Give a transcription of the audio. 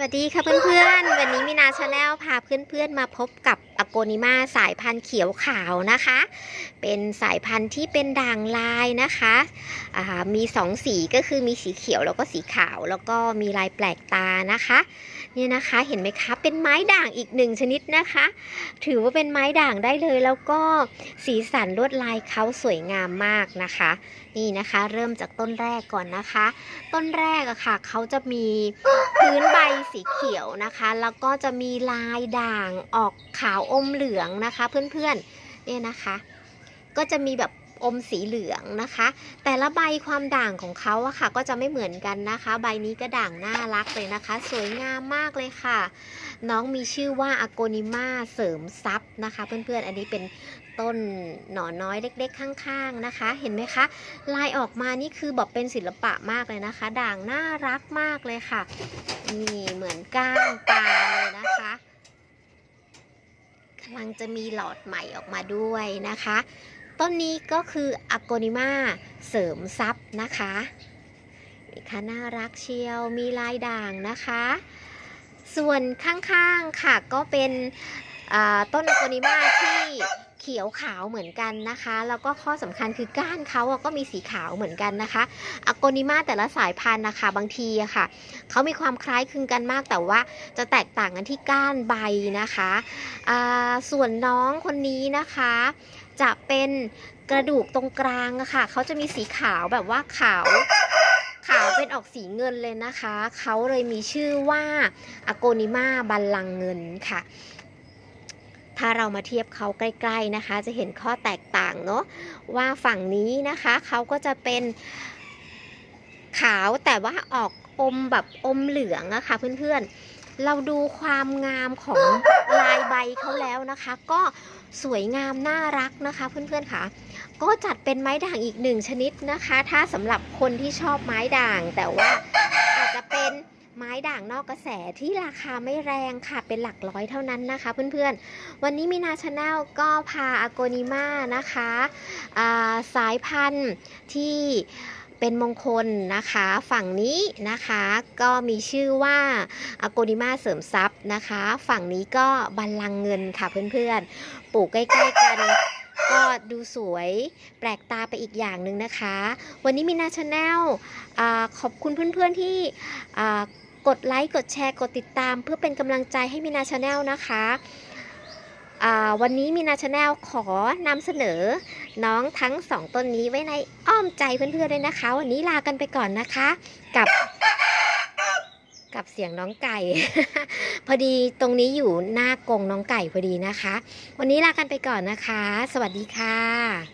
วัสดีค่ะเพื่อนๆ วันนี้มินาชาแนลพาเพื่อนๆมาพบกับ อโกนิมาสายพันธุ์เขียวขาวนะคะ เป็นสายพันธุ์ที่เป็นด่างลายนะคะอ่ามีสองสีก็คือมีสีเขียวแล้วก็สีขาว แล้วก็มีลายแปลกตานะคะเนี่ยนะคะเห็นไหมคะเป็นไม้ด่างอีกหนึ่งชนิดนะคะ ถือว่าเป็นไม้ด่างได้เลยแล้วก็สีสันลวดลายเขาสวยงามมากนะคะ นี่นะคะเริ่มจากต้นแรกก่อนนะคะ ต้นแรกอะค่ะเขาจะมีพื้นใบสีเขียวนะคะ แล้วก็จะมีลายด่างออกขาวอมเหลืองนะคะ เพื่อนๆเนี่ยนะคะ ก็จะมีแบบอมสีเหลืองนะคะ แต่ละใบความด่างของเขาอะค่ะ ก็จะไม่เหมือนกันนะคะ ใบนี้ก็ด่างน่ารักเลยนะคะ สวยงามมากเลยค่ะ น้องมีชื่อว่าอโกนิมาเสริมทรัพย์นะคะ เพื่อนๆ อันนี้เป็นต้นหน่อน้อยเล็ก ๆ ข้างๆนะคะ เห็นไหมคะ ลายออกมานี่คือแบบเป็นศิลปะมากเลยนะคะ ด่างน่ารักมากเลยค่ะนี่เหมือนก้างปลาเลยนะคะ กำลังจะมีหลอดใหม่ออกมาด้วยนะคะ ต้นนี้ก็คืออโกนิมาเสริมทรัพย์นะคะนี่ค่ะน่ารักเชียวมีลายด่างนะคะ ส่วนข้างๆค่ะก็เป็นต้นอโกนิมาที่เขียวขาวเหมือนกันนะคะ แล้วก็ข้อสำคัญคือก้านเขาก็มีสีขาวเหมือนกันนะคะอโกนิมาแต่ละสายพันธุ์นะคะบางทีอะค่ะเขามีความคล้ายคลึงกันมากแต่ว่าจะแตกต่างกันที่ก้านใบนะคะอ่า ส่วนน้องคนนี้นะคะ จะเป็นกระดูกตรงกลางอะค่ะเขาจะมีสีขาวแบบว่าขาวขาวเป็นออกสีเงินเลยนะคะ เขาเลยมีชื่อว่าอโกนิมาบัลลังเงินค่ะ ถ้าเรามาเทียบเขาใกล้ๆนะคะ จะเห็นข้อแตกต่างเนาะว่าฝั่งนี้นะคะเขาก็จะเป็นขาวแต่ว่าออกอมแบบอมเหลืองอะค่ะเพื่อนๆ เราดูความงามของ เขาแล้วนะคะ ก็สวยงามน่ารักนะคะเพื่อนๆค่ะ ก็จัดเป็นไม้ด่างอีกหนึ่งชนิดนะคะ ถ้าสำหรับคนที่ชอบไม้ด่าง แต่ว่าอาจจะเป็นไม้ด่างนอกกระแสที่ราคาไม่แรงค่ะเป็นหลักร้อยเท่านั้นนะคะเพื่อนๆ วันนี้มีนาชาแนลก็พาอโกนิมานะคะาสายพันธุ์ที่ เป็นมงคลนะคะ ฝั่งนี้นะคะก็มีชื่อว่าอโกนิมาเสริมทรัพย์นะคะ ฝั่งนี้ก็บัลลังเงินค่ะเพื่อนๆ ปลูกใกล้ๆกันก็ดูสวยแปลกตาไปอีกอย่างหนึ่งนะคะ วันนี้มีนาชาแนลขอบคุณเพื่อนๆที่กดไลค์ กดแชร์ กดติดตาม เพื่อเป็นกำลังใจให้มีนาชาแนลนะคะ วันนี้มีนาชาแนลขอนำเสนอ น้องทั้งสองต้นนี้ไว้ในอ้อมใจเพื่อนๆเลยนะคะ วันนี้ลากันไปก่อนนะคะ กับ กับเสียงน้องไก่ พอดีตรงนี้อยู่หน้ากรงน้องไก่พอดีนะคะ วันนี้ลากันไปก่อนนะคะ สวัสดีค่ะ